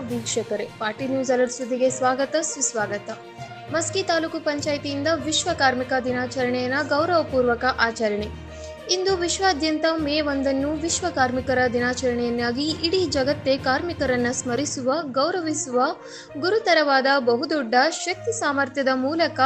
ವೀಕ್ಷಕರೇ, party news alert ಸುದ್ದಿಗೆ ಸ್ವಾಗತ, ಸುಸ್ವಾಗತ. ಮಸ್ಕಿ ತಾಲೂಕು ಪಂಚಾಯಿತಿಯಿಂದ ವಿಶ್ವ ಕಾರ್ಮಿಕ ದಿನಾಚರಣೆಯನ್ನ ಗೌರವಪೂರ್ವಕ ಆಚರಣೆ. ಇಂದು ವಿಶ್ವಾದ್ಯಂತ ಮೇ ಒಂದನ್ನು ವಿಶ್ವ ಕಾರ್ಮಿಕರ ದಿನಾಚರಣೆಯನ್ನಾಗಿ ಇಡೀ ಜಗತ್ತೇ ಕಾರ್ಮಿಕರನ್ನ ಸ್ಮರಿಸುವ, ಗೌರವಿಸುವ, ಗುರುತರವಾದ, ಬಹುದೊಡ್ಡ, ಶಕ್ತಿ ಸಾಮರ್ಥ್ಯದ ಮೂಲಕ,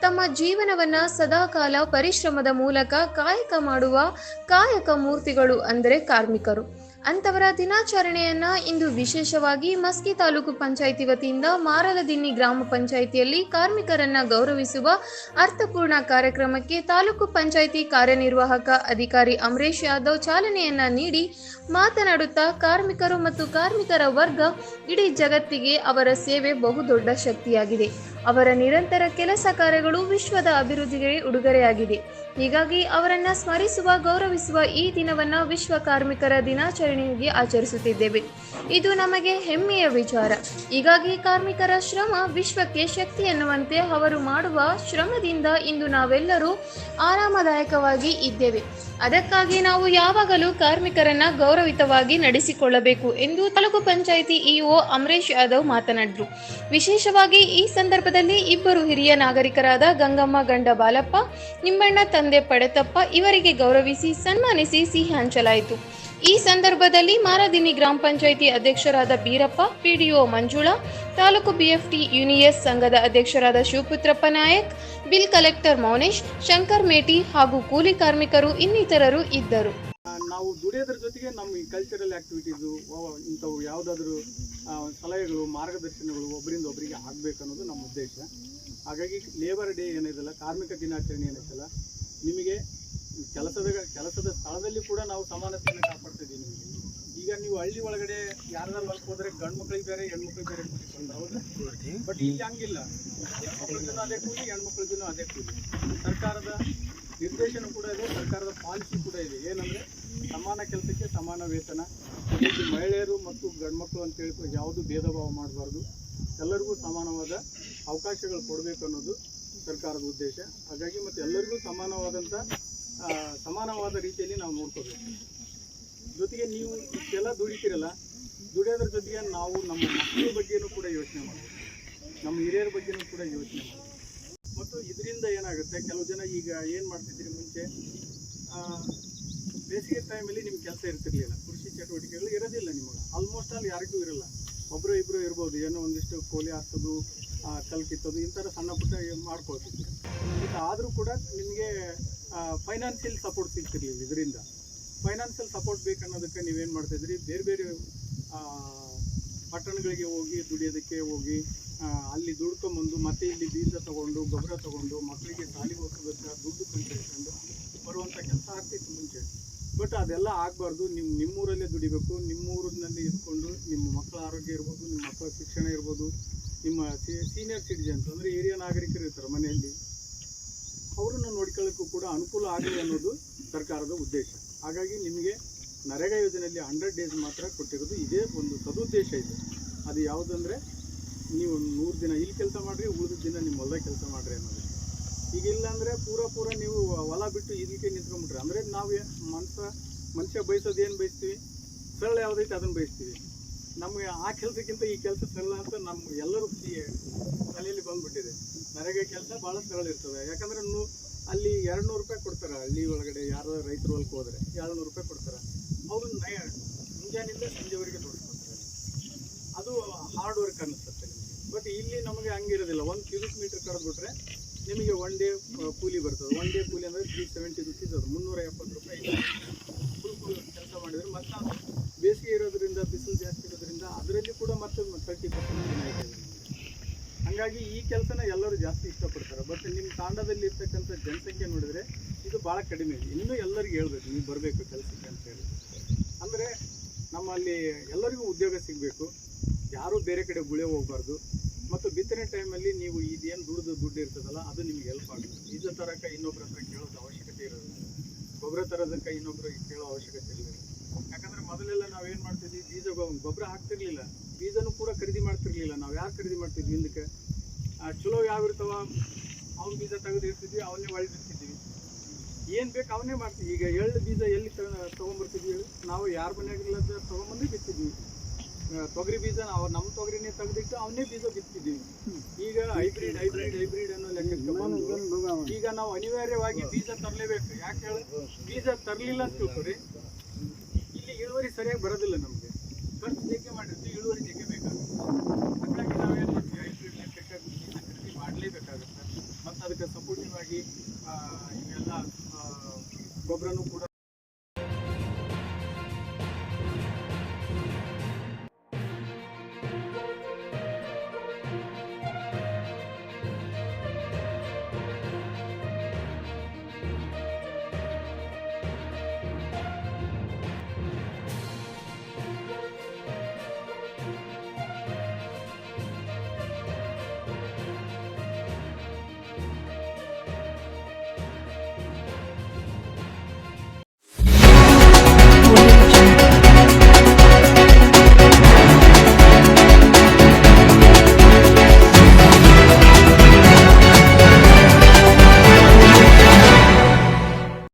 ತಮ್ಮ ಜೀವನವನ್ನ ಸದಾಕಾಲ ಪರಿಶ್ರಮದ ಮೂಲಕ ಕಾಯಕ ಮಾಡುವ ಕಾಯಕ ಮೂರ್ತಿಗಳು ಅಂದರೆ ಕಾರ್ಮಿಕರು. ಅಂತವರ ದಿನಾಚರಣೆಯನ್ನ ಇಂದು ವಿಶೇಷವಾಗಿ ಮಸ್ಕಿ ತಾಲೂಕು ಪಂಚಾಯಿತಿ ವತಿಯಿಂದ ಮಾರಲದಿನ್ನಿ ಗ್ರಾಮ ಪಂಚಾಯಿತಿಯಲ್ಲಿ ಕಾರ್ಮಿಕರನ್ನ ಗೌರವಿಸುವ ಅರ್ಥಪೂರ್ಣ ಕಾರ್ಯಕ್ರಮಕ್ಕೆ ತಾಲೂಕು ಪಂಚಾಯಿತಿ ಕಾರ್ಯನಿರ್ವಾಹಕ ಅಧಿಕಾರಿ ಅಮರೇಶ್ ಯಾದವ್ ಚಾಲನೆಯನ್ನ ನೀಡಿ ಮಾತನಾಡುತ್ತಾ ಕಾರ್ಮಿಕರು ಮತ್ತು ಕಾರ್ಮಿಕರ ವರ್ಗ ಇಡೀ ಜಗತ್ತಿಗೆ ಅವರ ಸೇವೆ ಬಹುದೊಡ್ಡ ಶಕ್ತಿಯಾಗಿದೆ. ಅವರ ನಿರಂತರ ಕೆಲಸ ಕಾರ್ಯಗಳು ವಿಶ್ವದ ಅಭಿವೃದ್ಧಿಗೆ ಉಡುಗೊರೆಯಾಗಿದೆ. ಹೀಗಾಗಿ ಅವರನ್ನ ಸ್ಮರಿಸುವ, ಗೌರವಿಸುವ ಈ ದಿನವನ್ನ ವಿಶ್ವ ಕಾರ್ಮಿಕರ ದಿನಾಚರಣೆಯಾಗಿ ಆಚರಿಸುತ್ತಿದ್ದೇವೆ. ಇದು ನಮಗೆ ಹೆಮ್ಮೆಯ ವಿಚಾರ. ಹೀಗಾಗಿ ಕಾರ್ಮಿಕರ ಶ್ರಮ ವಿಶ್ವಕ್ಕೆ ಶಕ್ತಿ ಎನ್ನುವಂತೆ ಅವರು ಮಾಡುವ ಶ್ರಮದಿಂದ ಇಂದು ನಾವೆಲ್ಲರೂ ಆರಾಮದಾಯಕವಾಗಿ ಇದ್ದೇವೆ. ಅದಕ್ಕಾಗಿ ನಾವು ಯಾವಾಗಲೂ ಕಾರ್ಮಿಕರನ್ನ ಗೌರವಿತವಾಗಿ ನಡೆಸಿಕೊಳ್ಳಬೇಕು ಎಂದು ತಾಲೂಕು ಪಂಚಾಯಿತಿ ಇಒ ಅಮರೇಶ್ ಯಾದವ್ ಮಾತನಾಡಿದರು. ವಿಶೇಷವಾಗಿ ಈ ಸಂದರ್ಭದಲ್ಲಿ ಇಬ್ಬರು ಹಿರಿಯ ನಾಗರಿಕರಾದ ಗಂಗಮ್ಮ, ಗಂಡ ಬಾಲಪ್ಪ ನಿಂಬಣ್ಣ ತಂದೆ ಪಡೆತಪ್ಪ ಇವರಿಗೆ ಗೌರವಿಸಿ ಸನ್ಮಾನಿಸಿ ಸಿಹಿ ಹಂಚಲಾಯಿತು. ಈ ಸಂದರ್ಭದಲ್ಲಿ ಮಾರದಿನಿ ಗ್ರಾಮ ಪಂಚಾಯಿತಿ ಅಧ್ಯಕ್ಷರಾದ Beerappa, PDO Manjula, taluk BFT union ಸಂಘದ ಅಧ್ಯಕ್ಷರಾದ ಶಿವಪುತ್ರಪ್ಪ ನಾಯಕ್, ಬಿಲ್ ಕಲೆಕ್ಟರ್ ಮೌನೇಶ್, ಶಂಕರ್ ಮೇಟಿ ಹಾಗೂ ಕೂಲಿ ಕಾರ್ಮಿಕರು ಇನ್ನಿತರರು ಇದ್ದರು. ನಾವು ದುಡಿಯೋದ್ರ ಜೊತೆಗೆ ನಮ್ಮ ಈ ಕಲ್ಚರಲ್ ಆಕ್ಟಿವಿಟೀಸು ಇಂಥವು ಯಾವುದಾದ್ರೂ ಸಲಹೆಗಳು ಮಾರ್ಗದರ್ಶನಗಳು ಒಬ್ಬರಿಂದ ಒಬ್ಬರಿಗೆ ಆಗಬೇಕು ಅನ್ನೋದು ನಮ್ಮ ಉದ್ದೇಶ. ಹಾಗಾಗಿ ಲೇಬರ್ ಡೇ ಏನಿದೆಲ್ಲ ಕಾರ್ಮಿಕ ದಿನಾಚರಣೆ ಏನೈತಲ್ಲ ನಿಮಗೆ ಕೆಲಸದ ಕೆಲಸದ ಸ್ಥಳದಲ್ಲಿ ಕೂಡ ನಾವು ಸಮಾನತೆಯನ್ನು ಕಾಪಾಡ್ತಿದ್ದೀವಿ ನಿಮಗೆ. ಈಗ ನೀವು ಹಳ್ಳಿ ಒಳಗಡೆ ಯಾರಾದ್ರೂ ಹೊಲಕ್ಕೆ ಹೋದ್ರೆ ಗಂಡು ಮಕ್ಳಿಗೆ ಬೇರೆ ಹೆಣ್ಮಕ್ಳಿಗೆ ಬೇರೆ ಹೌದಾ. ಬಟ್ ಈಗ ಹಂಗಿಲ್ಲ. ಹೆಣ್ಮಕ್ಳಿಗೂ ಅದೇ ಕೂಲಿ ಹೆಣ್ಮಕ್ಳಿಗೂ ಅದೇ ಕೂಲಿ. ಸರ್ಕಾರದ ನಿರ್ದೇಶನ ಕೂಡ ಇದೆ, ಸರ್ಕಾರದ ಪಾಲಿಸಿ ಕೂಡ ಇದೆ. ಏನಂದ್ರೆ ಸಮಾನ ಕೆಲಸಕ್ಕೆ ಸಮಾನ ವೇತನ ಮಹಿಳೆಯರು ಮತ್ತು ಗಂಡ್ಮಕ್ಳು ಅಂತೇಳಿ ಯಾವುದು ಭೇದ ಭಾವ ಮಾಡಬಾರ್ದು. ಎಲ್ಲರಿಗೂ ಸಮಾನವಾದ ಅವಕಾಶಗಳು ಕೊಡಬೇಕು ಅನ್ನೋದು ಸರ್ಕಾರದ ಉದ್ದೇಶ. ಹಾಗಾಗಿ ಮತ್ತು ಎಲ್ಲರಿಗೂ ಸಮಾನವಾದಂಥ ಸಮಾನವಾದ ರೀತಿಯಲ್ಲಿ ನಾವು ನೋಡ್ಕೋಬೇಕು. ಜೊತೆಗೆ ನೀವು ಇಷ್ಟೆಲ್ಲ ದುಡಿತೀರಲ್ಲ, ದುಡಿಯೋದ್ರ ಜೊತೆಗೆ ನಾವು ನಮ್ಮ ಮಕ್ಕಳ ಬಗ್ಗೆನೂ ಕೂಡ ಯೋಚನೆ ಮಾಡಬೇಕು ನಮ್ಮ ಹಿರಿಯರ ಬಗ್ಗೆನೂ ಕೂಡ ಯೋಚನೆ ಮಾಡಬೇಕು ಮತ್ತು ಇದರಿಂದ ಏನಾಗುತ್ತೆ? ಕೆಲವು ಜನ ಈಗ ಏನು ಮಾಡ್ತಿದ್ದೀರಿ ಮುಂಚೆ? ಬೇಸಿಗೆ ಟೈಮಲ್ಲಿ ನಿಮ್ಗೆ ಕೆಲಸ ಇರ್ತಿರ್ಲಿಲ್ಲ. ಕೃಷಿ ಚಟುವಟಿಕೆಗಳು ಇರೋದಿಲ್ಲ ನಿಮಗೆ. ಆಲ್ಮೋಸ್ಟ್ ಆಲ್ ಯಾರಿಗೂ ಇರಲ್ಲ. ಒಬ್ಬರು ಇಬ್ಬರು ಇರ್ಬೋದು. ಏನೋ ಒಂದಿಷ್ಟು ಕೋಲಿ ಹಾಕೋದು ಕಲ್ ಕಿತ್ತೋದು, ಇಂಥರ ಸಣ್ಣ ಪುಟ್ಟ ಈಗ ಆದರೂ ಕೂಡ ನಿಮಗೆ ಫೈನಾನ್ಷಿಯಲ್ ಸಪೋರ್ಟ್ ಸಿಗ್ತಿರ್ಲಿಲ್ಲ ಇದರಿಂದ. ಫೈನಾನ್ಷಿಯಲ್ ಸಪೋರ್ಟ್ ಬೇಕನ್ನೋದಕ್ಕೆ ನೀವೇನು ಮಾಡ್ತಿದ್ರಿ? ಬೇರೆ ಬೇರೆ ಪಟ್ಟಣಗಳಿಗೆ ಹೋಗಿ, ದುಡಿಯೋದಕ್ಕೆ ಹೋಗಿ ಅಲ್ಲಿ ದುಡ್ಕೊಂಬಂದು ಮತ್ತೆ ಇಲ್ಲಿ ಬೀಜ ತಗೊಂಡು, ಗೊಬ್ಬರ ತಗೊಂಡು, ಮಕ್ಕಳಿಗೆ ಶಾಲೆಗೆ ಹೋಗೋದಕ್ಕೆ ದುಡ್ಡು ಕಂಡು ಬರುವಂಥ ಕೆಲಸ ಆಗ್ತಿತ್ತು ಮುಂಚೆ. ಬಟ್ ಅದೆಲ್ಲ ಆಗಬಾರ್ದು. ನಿಮ್ಮ ನಿಮ್ಮೂರಲ್ಲೇ ದುಡಿಬೇಕು. ನಿಮ್ಮೂರಿನಲ್ಲಿ ಇದ್ಕೊಂಡು ನಿಮ್ಮ ಮಕ್ಕಳ ಆರೋಗ್ಯ ಇರ್ಬೋದು, ನಿಮ್ಮ ಮಕ್ಕಳ ಶಿಕ್ಷಣ ಇರ್ಬೋದು, ನಿಮ್ಮ ಸೀನಿಯರ್ ಸಿಟಿಜನ್ಸ್ ಅಂದರೆ ಹಿರಿಯ ನಾಗರಿಕರು ಇರ್ತಾರೆ ಮನೆಯಲ್ಲಿ. ಅವರನ್ನು ನೋಡ್ಕೊಳ್ಳೋಕ್ಕೂ ಕೂಡ ಅನುಕೂಲ ಆಗಲಿ ಅನ್ನೋದು ಸರ್ಕಾರದ ಉದ್ದೇಶ. ಹಾಗಾಗಿ ನಿಮಗೆ ನರೇಗಾ ಯೋಜನೆಯಲ್ಲಿ ಹಂಡ್ರೆಡ್ ಡೇಸ್ ಮಾತ್ರ ಕೊಟ್ಟಿರೋದು ಇದೇ ಒಂದು ಸದುದ್ದೇಶ ಇದೆ. ಅದು ಯಾವುದಂದ್ರೆ ನೀವು ನೂರು ದಿನ ಇಲ್ಲಿ ಕೆಲಸ ಮಾಡಿರಿ ಉಳಿದ ದಿನ ನಿಮ್ಮ ಹೊಲದಾಗ ಕೆಲಸ ಮಾಡಿರಿ ಅನ್ನೋದು. ಈಗ ಇಲ್ಲ ಅಂದರೆ ಪೂರ ಪೂರ ನೀವು ಹೊಲ ಬಿಟ್ಟು ಇದಕ್ಕೆ ನಿಂತ್ಕೊಂಡ್ಬಿಟ್ರೆ ಅಂದರೆ ನಾವು ಮನುಷ್ಯ ಮನುಷ್ಯ ಬಯಸೋದು ಏನು ಬಯಸ್ತೀವಿ? ಸರಳ ಯಾವುದೈತೆ ಅದನ್ನು ಬಯಸ್ತೀವಿ. ನಮಗೆ ಆ ಕೆಲಸಕ್ಕಿಂತ ಈ ಕೆಲಸ ಸರಳ ಅಂತ ನಮ್ಮ ಎಲ್ಲರೂ ತಲೆಯಲ್ಲಿ ಬಂದುಬಿಟ್ಟಿದೆ. ನರೇಗಾ ಕೆಲಸ ಭಾಳ ಸರಳ ಇರ್ತದೆ. ಯಾಕಂದ್ರೆ ಅಲ್ಲಿ ಎರಡು ನೂರು ರೂಪಾಯಿ ಕೊಡ್ತಾರೆ ಹಳ್ಳಿ ಒಳಗಡೆ, ಯಾರೋ ರೈತರು ಹೊಲಕ್ಕೆ ಹೋದ್ರೆ ಎರಡು ನೂರು ರೂಪಾಯಿ ಕೊಡ್ತಾರೆ. ಅವರು ನಯ ಮುಂಜಾನೆಯಿಂದ ಸಂಜೆವರೆಗೆ ನೋಡ್ಕೊಡ್ತಾರೆ ಅದು ಹಾರ್ಡ್ ವರ್ಕ್ ಅನ್ನಿಸುತ್ತೆ ನಿಮಗೆ ಬಟ್ ಇಲ್ಲಿ ನಮಗೆ ಹಂಗಿರೋದಿಲ್ಲ ಒಂದು ಕ್ಯೂಬಿಕ್ ಮೀಟರ್ ಬಿಟ್ರೆ ನಿಮಗೆ ಒನ್ ಡೇ ಕೂಲಿ ಬರ್ತದೆ. ಒನ್ ಡೇ ಕೂಲಿ ಅಂದರೆ ತ್ರೀ ಸೆವೆಂಟಿ ರುಪೀಸ್ ಅದು. ಮುನ್ನೂರ ಎಪ್ಪತ್ತು ರೂಪಾಯಿ ಫುಲ್ ಕೆಲಸ ಮಾಡಿದರೆ ಮತ್ತು ಬೇಸಿಗೆ ಇರೋದ್ರಿಂದ, ಬಿಸಿಲು ಜಾಸ್ತಿ ಇರೋದ್ರಿಂದ ಅದರಲ್ಲಿ ಕೂಡ ಮತ್ತೆ ತರ್ಟಿ ಪರ್ಸೆಂಟ್ ವಿನಾಯಿತಿ ಇದೆ. ಹಾಗಾಗಿ ಈ ಕೆಲಸನ ಎಲ್ಲರೂ ಜಾಸ್ತಿ ಇಷ್ಟಪಡ್ತಾರೆ. ಬಟ್ ನಿಮ್ಮ ತಾಂಡದಲ್ಲಿ ಇರ್ತಕ್ಕಂಥ ಜನಸಂಖ್ಯೆ ನೋಡಿದ್ರೆ ಇದು ಭಾಳ ಕಡಿಮೆ ಇದೆ. ಇನ್ನೂ ಎಲ್ಲರಿಗೂ ಹೇಳ್ಬೇಕು, ನೀವು ಬರಬೇಕು ಕೆಲಸಕ್ಕೆ ಅಂತ ಹೇಳಿ. ಅಂದರೆ ನಮ್ಮಲ್ಲಿ ಎಲ್ಲರಿಗೂ ಉದ್ಯೋಗ ಸಿಗಬೇಕು. ಯಾರೂ ಬೇರೆ ಕಡೆ ಗುಳೆ ಹೋಗಬಾರ್ದು. ಮತ್ತು ಬಿತ್ತನೆ ಟೈಮಲ್ಲಿ ನೀವು ಇದೇನು ದುಡ್ದು ದುಡ್ಡು ಇರ್ತದಲ್ಲ, ಅದು ನಿಮ್ಗೆ ಹೆಲ್ಪ್ ಆಗುತ್ತೆ ಬೀಜ ತರಕ ಇನ್ನೊಬ್ರ ಹತ್ರ ಕೇಳೋದು ಅವಶ್ಯಕತೆ ಇರೋದಿಲ್ಲ. ಗೊಬ್ಬರ ತರೋದಕ್ಕೆ ಇನ್ನೊಬ್ರಿಗೆ ಕೇಳೋ ಅವಶ್ಯಕತೆ ಇಲ್ಲ. ಯಾಕಂದ್ರೆ ಮೊದಲೆಲ್ಲ ನಾವೇನು ಮಾಡ್ತಿದ್ವಿ? ಬೀಜ ಗೊಬ್ಬರ ಹಾಕ್ತಿರ್ಲಿಲ್ಲ. ಬೀಜನೂ ಕೂಡ ಖರೀದಿ ಮಾಡ್ತಿರ್ಲಿಲ್ಲ. ನಾವು ಯಾರು ಖರೀದಿ ಮಾಡ್ತಿದ್ವಿ ಹಿಂದಕ್ಕೆ? ಚಲೋ ಯಾವ ಇರ್ತಾವ ಅವ್ನ ಬೀಜ ತೆಗೆದಿರ್ತಿದ್ವಿ ಅವನ್ನೇ ಒಳಗಿರ್ತಿದ್ವಿ ಏನು ಬೇಕು ಅವನ್ನೇ ಮಾಡ್ತೀವಿ ಈಗ ಎಳ್ಳು ಬೀಜ ಎಲ್ಲಿ ತಗೊಂಬರ್ತಿದ್ವಿ ನಾವು ಯಾರ ಮನೆಯಾಗಿಲ್ಲ ತೊಗೊಂಬಂದು ಬಿತ್ತಿದ್ವಿ. ತೊಗರಿ ಬೀಜ ನಾವು ನಮ್ಮ ತೊಗರಿನೇ ತೆಗೆದಿಟ್ಟು ಅವನ್ನೇ ಬೀಜ ಬಿತ್ತಿದ್ದೀವಿ ಈಗ ಹೈಬ್ರಿಡ್ ಹೈಬ್ರಿಡ್ ಹೈಬ್ರಿಡ್ ಅನ್ನೋ ಲೆಕ್ಕಕ್ಕೆ ಈಗ ನಾವು ಅನಿವಾರ್ಯವಾಗಿ ಬೀಜ ತರಲೇಬೇಕು. ಯಾಕೆ ಹೇಳಿ? ಬೀಜ ತರಲಿಲ್ಲ ಅಂತ ತಿಳ್ಕೊಡಿ. ಇಲ್ಲಿ ಇಳುವರಿ ಸರಿಯಾಗಿ ಬರೋದಿಲ್ಲ ನಮಗೆ. ಖರ್ಚು ಜಗ್ಗೆ ಮಾಡಿರ್ತೀವಿ? ಇಳುವರಿ ಜಗ್ಗೆ ಬೇಕಾಗುತ್ತೆ? ಹಾಗಾಗಿ ನಾವೇನು ಮಾಡ್ತೀವಿ? ಹೈಬ್ರಿಡ್ ಲೆಕ್ಕಕ್ಕೆ ಮಾಡಲೇಬೇಕಾಗುತ್ತೆ. ಮತ್ತು ಅದಕ್ಕೆ ಸಪೋರ್ಟಿವ್ ಆಗಿ ಇವೆಲ್ಲ ಗೊಬ್ಬರನೂ ಕೂಡ